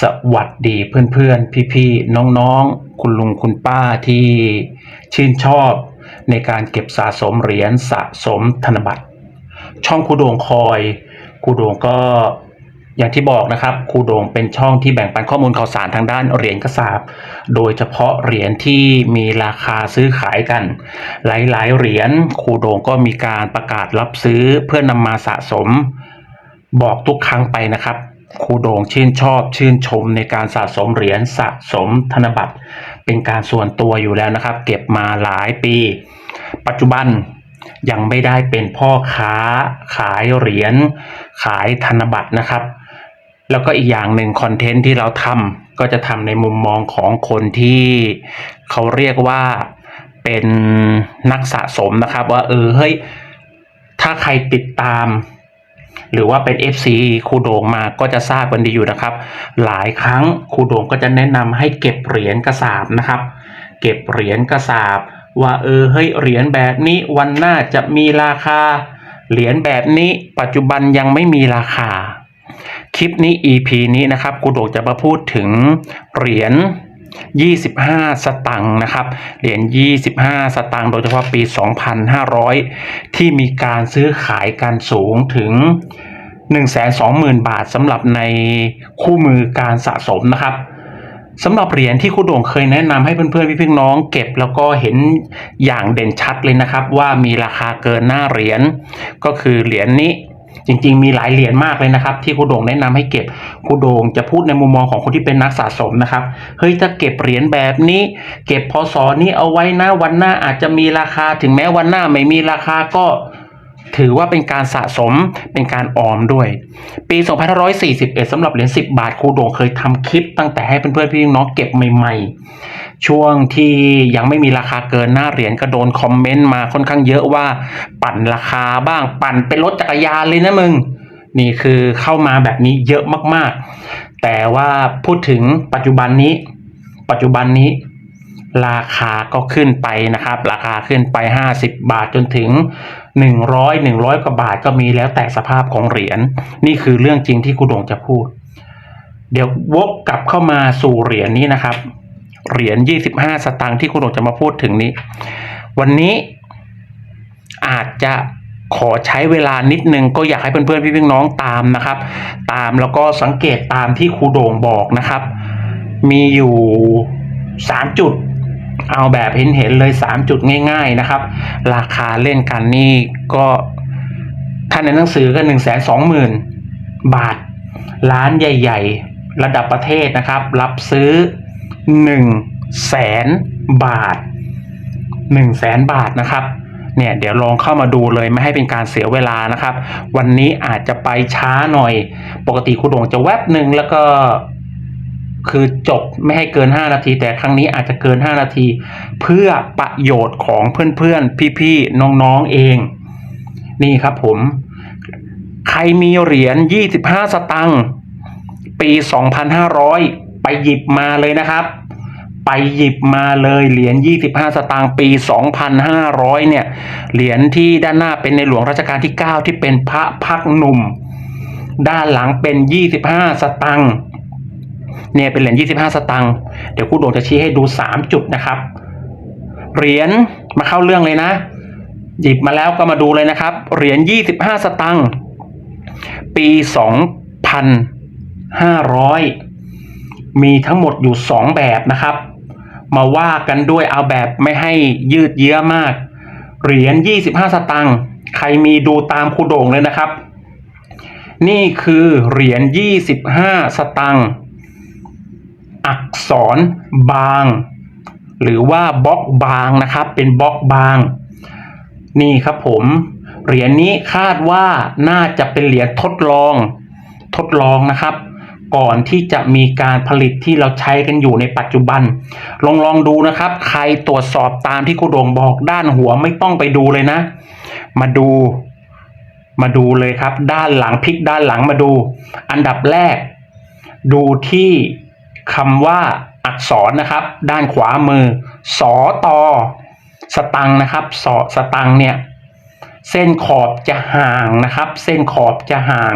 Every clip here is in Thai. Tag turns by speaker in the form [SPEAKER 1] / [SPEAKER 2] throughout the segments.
[SPEAKER 1] สวัสดีเพื่อนๆ พี่ๆ น้องๆ คุณลุงคุณป้าที่ชื่นชอบในการเก็บสะสมเหรียญสะสมธนบัตร ช่องคูโดงคอยคูโดงก็อย่างที่บอกนะครับคูโดงเป็นช่องที่แบ่งปันข้อมูลข่าวสารทางด้านเหรียญกระสาบโดยเฉพาะเหรียญที่มีราคาซื้อขายกัน หลายๆเหรียญคูโดงก็มีการประกาศรับซื้อเพื่อนำมาสะสม บอกทุกครั้งไปนะครับ ครูโด่งชื่นชอบชื่นชมในการสะสมเหรียญสะสมธนบัตร เป็นการส่วนตัวอยู่แล้วนะครับ เก็บมาหลายปี ปัจจุบันยังไม่ได้เป็นพ่อค้าขายเหรียญขายธนบัตรนะครับ แล้วก็อีกอย่างหนึ่งคอนเทนต์ที่เราทำก็จะทำในมุมมองของคนที่เขาเรียกว่าเป็นนักสะสมนะครับ ว่าเออเฮ้ยถ้าใครติดตาม หรือว่าเป็น FC ครูโด่งมาก็จะทราบกันดีอยู่นะครับ หลายครั้งครูโด่งก็จะแนะนำให้เก็บเหรียญกระสาบนะครับ เก็บเหรียญกระสาบ ว่าเออเฮ้ยเหรียญแบบนี้วันหน้าจะมีราคา เหรียญแบบนี้ปัจจุบันยังไม่มีราคา คลิปนี้ EP นี้นะครับครูโด่งจะมาพูดถึงเหรียญ 25 สตังค์นะครับ เหรียญ 25 สตังค์ โดยเฉพาะปี 2,500 ที่มีการซื้อขายกันสูงถึง 120,000 บาทสำหรับในคู่มือการสะสมนะครับสำหรับเหรียญที่ครูโด่งเคยแนะนำให้เพื่อนๆพี่ๆน้องเก็บแล้วก็เห็นอย่างเด่นชัดเลยนะครับ ว่ามีราคาเกินหน้าเหรียญก็คือเหรียญนี้ จริง ๆ มีหลายเหรียญมากเลยนะครับ ที่ครูโด่งแนะนำให้เก็บครูโด่งจะพูดในมุมมองของคนที่เป็นนักสะสมนะครับเฮ้ยถ้าเก็บเหรียญแบบนี้ เก็บพศนี้เอาไว้นะวันหน้าอาจจะมีราคาถึงแม้วันหน้าไม่มีราคาก็ ถือว่าเป็นการสะสมเป็นการออมด้วย ปี 2541สำหรับเหรียญ10 บาทครูโด่งเคยทำคลิปตั้งแต่ให้เพื่อนๆพี่น้องเก็บใหม่ ๆ ช่วงที่ยังไม่มีราคาเกินหน้าเหรียญก็โดนคอมเมนต์มาค่อนข้างเยอะว่าปั่นราคาบ้าง ปั่นเป็นรถจักรยานเลยนะมึง นี่คือเข้ามาแบบนี้เยอะมากๆ แต่ว่าพูดถึงปัจจุบันนี้ ปัจจุบันนี้ราคาก็ขึ้นไปนะครับ ราคาขึ้นไป 50 บาทจนถึง 100 100กว่าบาทก็มีแล้วแต่สภาพของเหรียญนี่คือเรื่องจริงที่ครูโด่งจะพูด เดี๋ยววกกลับเข้ามาสู่เหรียญนี้นะครับ เหรียญ25 สตางค์ที่ครูโด่งจะมาพูดถึงนี้ วันนี้อาจจะขอใช้เวลานิดนึงก็อยากให้เพื่อนๆพี่ๆน้องตามนะครับ ตามแล้วก็สังเกตตามที่ครูโด่งบอกนะครับ มีอยู่สามจุด เอาแบบเห็นๆเลยสามจุดง่าย ๆนะครับ ราคาเล่นกันนี่ก็ถ้าในหนังสือก็หนึ่งแสนสองหมื่นบาท ร้านใหญ่ ๆ ระดับประเทศนะครับ รับซื้อหนึ่งแสนบาทหนึ่งแสนบาทนะครับเนี่ยเดี๋ยวลองเข้ามาดูเลยไม่ให้เป็นการเสียเวลานะครับ วันนี้อาจจะไปช้าหน่อย ปกติคุณโด่งจะแวบหนึ่งแล้วก็ คือจบไม่ให้เกิน 5 นาที แต่ครั้งนี้อาจจะเกิน 5 นาที เพื่อประโยชน์ของเพื่อนๆ พี่ๆ น้องๆเอง นี่ครับผม ใครมีเหรียญ 25 สตังค์ปี 2,500 ไปหยิบมาเลยนะครับ ไปหยิบมาเลยเหรียญ 25 สตางค์ปี 2,500 เนี่ย เหรียญที่ด้านหน้าเป็นในหลวงรัชกาลที่ 9 ที่เป็นพระพักหนุ่ม ด้านหลังเป็น 25 สตังค์ เนี่ยเป็นเหรียญ25 สตังค์เดี๋ยวครูโด่งจะชี้ให้ดู 3 จุดนะครับ เหรียญมาเข้าเรื่องเลยนะ หยิบมาแล้วก็มาดูเลยนะครับ เหรียญ25 สตังค์ปี 2,500 มีทั้งหมดอยู่ 2 แบบนะครับ มาว่ากันด้วยเอาแบบไม่ให้ยืดเยื้อมาก เหรียญ25 สตังค์ใครมีดูตามครูโด่งเลยนะครับ นี่คือเหรียญ25 สตังค์ อักษรบาง หรือว่าบล็อกบางนะครับ เป็นบล็อกบาง นี่ครับผมเหรียญนี้คาดว่าน่าจะเป็นเหรียญทดลอง ทดลองนะครับ ก่อนที่จะมีการผลิตที่เราใช้กันอยู่ในปัจจุบัน ลองลองดูนะครับ ใครตรวจสอบตามที่ครูโด่งบอกด้านหัวไม่ต้องไปดูเลยนะ มาดู มาดูเลยครับ ด้านหลังพลิกด้านหลังมาดู อันดับแรก ดูที่ คำว่าอักษรนะครับ ด้านขวามือ สอตอสตังนะครับสอสตังเนี่ยเส้นขอบจะห่างนะครับ เส้นขอบจะห่าง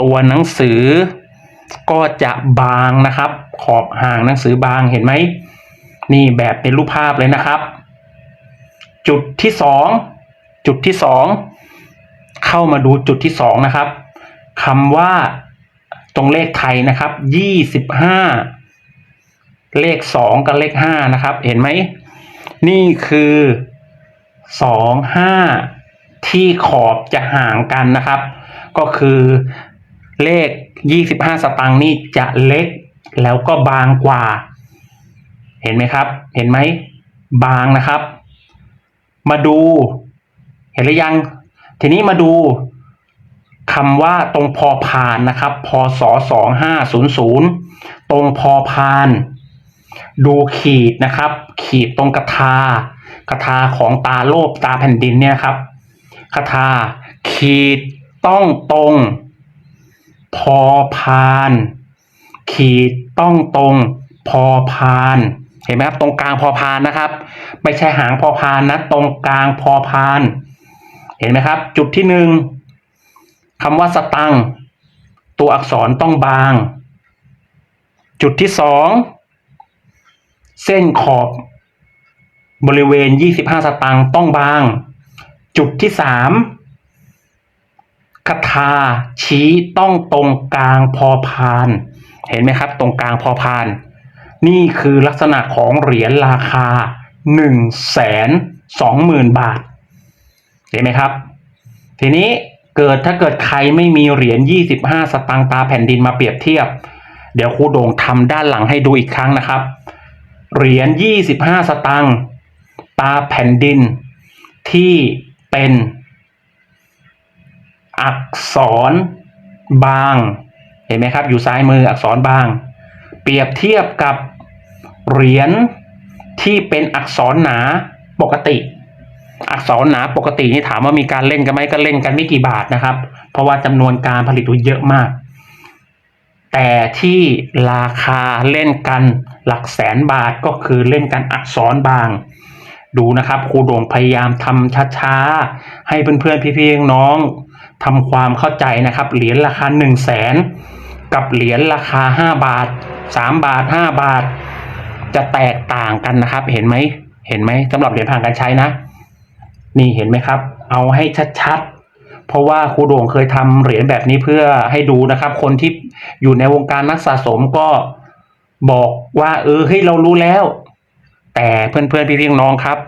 [SPEAKER 1] ตัวหนังสือ ก็จะบางนะครับ ขอบห่างหนังสือบางเห็นไหมนี่แบบเป็นรูปภาพเลยนะครับ จุดที่สองจุดที่สองเข้ามาดูจุดที่สองนะครับคำว่าตรงเลขไทยนะครับยี่สิบห้า เลขสองกับเลขห้านะครับ เห็นไหม นี่คือสองห้าที่ขอบจะห่างกันนะครับ ก็คือเลข 25 สตางค์นี่จะเล็กแล้วก็บางกว่า เห็นไหมครับ เห็นไหม บางนะครับ มาดู เห็นหรือยัง ทีนี้มาดูคำว่าตรงพอพานนะครับ พศ2500 ตรงพอพาน ดูขีดนะครับ ขีดตรงกระทากระทาของตาโลบตาแผ่นดินเนี่ยครับกระทาขีดต้องตรง พอพาน ขีดต้องตรง พอพาน เห็นไหมครับตรงกลางพอพานนะครับ ไม่ใช่หางพอพานนะตรงกลางพอพาน เห็นไหมครับ จุดที่หนึ่งคำว่าสตังตัวอักษรต้องบาง จุดที่สอง เส้นขอบบริเวณ 25 สตางค์ต้องบาง จุดที่สามคาถาชี้ต้องตรงกลางพอพาน เห็นไหมครับ ตรงกลางพอพาน นี่คือลักษณะของเหรียญราคา1นึ่งแสนสองหมื่นบาท เห็นไหมครับ ทีนี้เกิดถ้าเกิดใครไม่มีเหรียญ 25 สตางค์ตาแผ่นดินมาเปรียบเทียบ เดี๋ยวครูโด่งทำด้านหลังให้ดูอีกครั้งนะครับ เหรียญ 25 สตางค์ตาแผ่นดิน ที่เป็น อักษรบาง เห็นไหมครับ อยู่ซ้ายมืออักษรบาง เปรียบเทียบกับเหรียญที่เป็นอักษรหนาปกติ อักษรหนาปกตินี่ถามว่ามีการเล่นกันไหมก็เล่นกันไม่กี่บาทนะครับ เพราะว่าจำนวนการผลิตเยอะมาก แต่ที่ราคาเล่นกัน หลักแสนบาทก็คือเล่นกันอักษรบาง ดูนะครับครูโด่งพยายามทำช้าๆ ให้เพื่อนๆพี่ๆน้องทำความเข้าใจนะครับ เหรียญราคา1 0 0 0 0แสนกับเหรียญราคา 5 บาท 3 บาท 5 บาท จะแตกต่างกันนะครับ เห็นไหมเห็นไหมสำหรับเหรียญผ่านการใช้นะ นี่เห็นไหมครับ เอาให้ชัดๆ เพราะว่าครูโด่งเคยทำเหรียญแบบนี้เพื่อให้ดูนะครับ คนที่อยู่ในวงการนักสะสมก็ บอกว่า เออให้ยเรารู้แล้ว แต่เพื่อนๆพี่ๆน้องครับ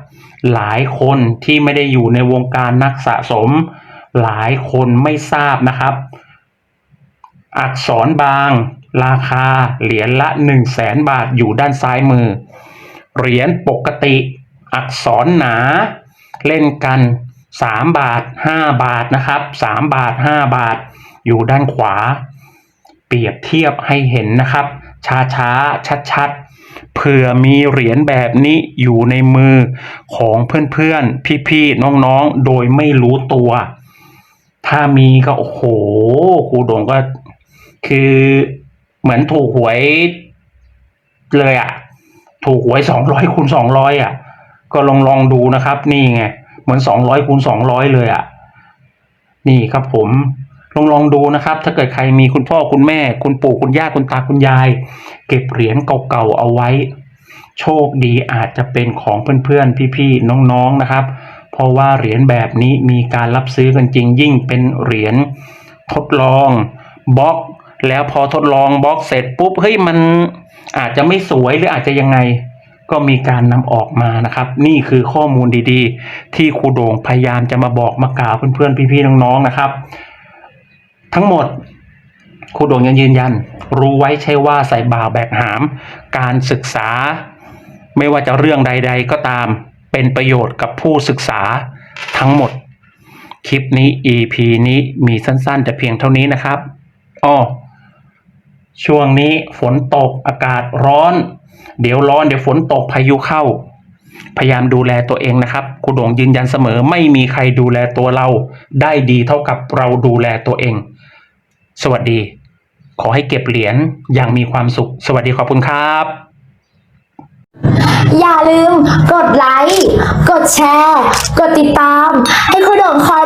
[SPEAKER 1] หลายคนที่ไม่ได้อยู่ในวงการนักสะสม หลายคนไม่ทราบนะครับ อักษรบาง ราคาเหรียญละ 1 0 0 0 0แสนบาทอยู่ด้านซ้ายมือ เหรียญปกติ อักษรหนา เล่นกัน 3 บาท 5 บาทนะครับ 3 บาท 5 บาท อยู่ด้านขวา เปรียบเทียบให้เห็นนะครับ ช้าช้าชัดชัดเผื่อมีเหรียญแบบนี้อยู่ในมือของเพื่อนๆ พี่ๆ น้องๆ โดยไม่รู้ตัว ถ้ามีก็โอ้โหครูโด่งก็คือเหมือนถูกหวยเลยอะ่ะถูกหวยสองร้อยคูณสองร้อยอะก็ลองลองดูนะครับ นี่ไง เหมือนสองร้อยคูณสองร้อยเลยอะนี่ครับผม ลองลองดูนะครับ ถ้าเกิดใครมีคุณพ่อคุณแม่ คุณปู่คุณย่าคุณตาคุณยาย เก็บเหรียญเก่าๆเอาไว้ โชคดีอาจจะเป็นของเพื่อนๆพี่ๆน้องๆนะครับ เพราะว่าเหรียญแบบนี้มีการรับซื้อกันจริง ยิ่งเป็นเหรียญทดลองบล็อก แล้วพอทดลองบล็อกเสร็จปุ๊บเฮ้ยมันอาจจะไม่สวยหรืออาจจะยังไงก็มีการนำออกมานะครับ นี่คือข้อมูลดีๆ ที่ครูโด่งพยายามจะมาบอกมากล่าวเพื่อนๆพี่ๆน้องๆนะครับ ทั้งหมดครูด่งยังยืนยัน รู้ไว้ใช่ว่าใส่บ่าวแบกหาม การศึกษา ไม่ว่าจะเรื่องใด ๆ ก็ตามเป็นประโยชน์กับผู้ศึกษาทั้งหมด คลิปนี้ EP นี้มีสั้นๆ แต่เพียงเท่านี้นะครับอ้อช่วงนี้ฝนตกอากาศร้อน เดี๋ยวร้อนเดี๋ยวฝนตกพายุเข้า พยายามดูแลตัวเองนะครับครูด่งยืนยันเสมอไม่มีใครดูแลตัวเรา ได้ดีเท่ากับเราดูแลตัวเอง สวัสดี ขอให้เก็บเหรียญอย่างมีความสุข สวัสดีขอบคุณครับ
[SPEAKER 2] อย่าลืมกดไลค์ กดแชร์ กดติดตาม ให้คุณโด่งคอย